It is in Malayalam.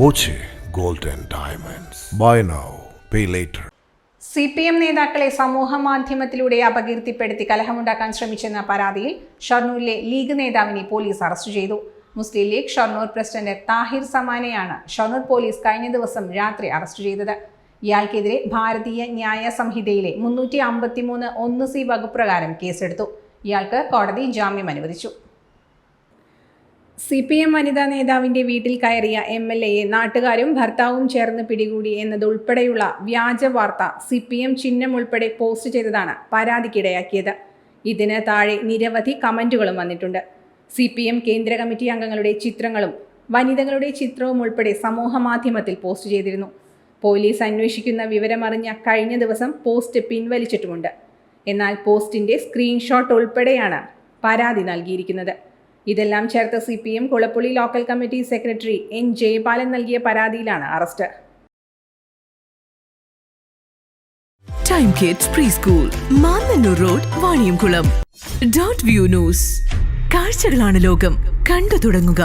Boche golden diamonds. Buy now pay later. C P M നേതാക്കളെ സമൂഹ മാധ്യമത്തിലൂടെ അപകീർത്തിപ്പെടുത്തി കലഹമുണ്ടാക്കാൻ ശ്രമിച്ചെന്ന പരാതിയിൽ ഷൊർണൂരിലെ ലീഗ് നേതാവിനെ പോലീസ് അറസ്റ്റ് ചെയ്തു. മുസ്ലിം ലീഗ് ഷൊർണൂർ പ്രസിഡന്റ് താഹിർ സമാനെയാണ് ഷൊർണൂർ പോലീസ് കഴിഞ്ഞ ദിവസം രാത്രി അറസ്റ്റ് ചെയ്തത്. ഇയാൾക്കെതിരെ ഭാരതീയ ന്യായ സംഹിതയിലെ മുന്നൂറ്റി അമ്പത്തിമൂന്ന് ഒന്ന് സി വകുപ്രകാരം കേസെടുത്തു. ഇയാൾക്ക് കോടതി ജാമ്യം അനുവദിച്ചു. സി പി എം വനിതാ നേതാവിന്റെ വീട്ടിൽ കയറിയ എം എൽ എയെ നാട്ടുകാരും ഭർത്താവും ചേർന്ന് പിടികൂടി എന്നതുൾപ്പെടെയുള്ള വ്യാജ വാർത്ത സി പി എം ചിഹ്നം ഉൾപ്പെടെ പോസ്റ്റ് ചെയ്തതാണ് പരാതിക്കിടയാക്കിയത്. ഇതിന് താഴെ നിരവധി കമന്റുകളും വന്നിട്ടുണ്ട്. സി പി എം കേന്ദ്ര കമ്മിറ്റി അംഗങ്ങളുടെ ചിത്രങ്ങളും വനിതകളുടെ ചിത്രവും ഉൾപ്പെടെ സമൂഹ മാധ്യമത്തിൽ പോസ്റ്റ് ചെയ്തിരുന്നു. പോലീസ് അന്വേഷിക്കുന്ന വിവരമറിഞ്ഞ കഴിഞ്ഞ ദിവസം പോസ്റ്റ് പിൻവലിച്ചിട്ടുമുണ്ട്. എന്നാൽ പോസ്റ്റിന്റെ സ്ക്രീൻഷോട്ട് ഉൾപ്പെടെയാണ് പരാതി നൽകിയിരിക്കുന്നത്. ഇതെല്ലാം ചേർത്ത് C P M Kulappully local committee secretary N Jayapalan നൽകിയ പരാതിയിലാണ് arrest. Time kids preschool Mannanur road Vaniyamkulam dot view news കാഴ്ചകളാണ് ലോകം. കണ്ടു തുടങ്ങുക.